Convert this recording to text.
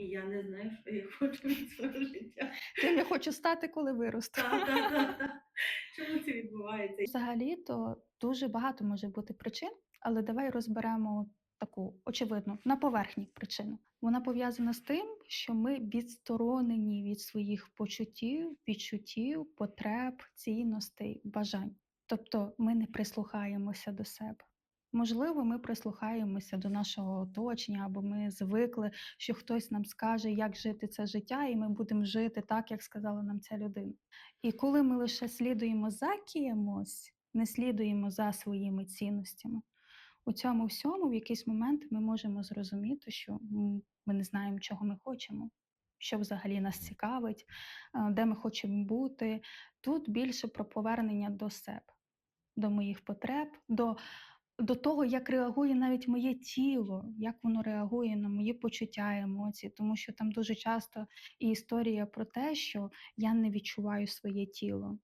і я не знаю, що я хочу від свого життя. Ким я хочу стати, коли виросту. Так, так, так, так. Чому це відбувається? Взагалі-то дуже багато може бути причин, але давай розберемо таку очевидну на поверхні причину. Вона пов'язана з тим, що ми відсторонені від своїх почуттів, відчуттів, потреб, цінностей, бажань. Тобто ми не прислухаємося до себе. Можливо, ми прислухаємося до нашого оточення, або ми звикли, що хтось нам скаже, як жити це життя, і ми будемо жити так, як сказала нам ця людина. І коли ми лише слідуємо за кимось, не слідуємо за своїми цінностями, у цьому всьому в якийсь момент ми можемо зрозуміти, що ми не знаємо, чого ми хочемо, що взагалі нас цікавить, е, де ми хочемо бути. Тут більше про повернення до себе, до моїх потреб, до, до того, як реагує навіть моє тіло, як воно реагує на мої почуття, емоції, тому що там дуже часто і історія про те, що я не відчуваю своє тіло.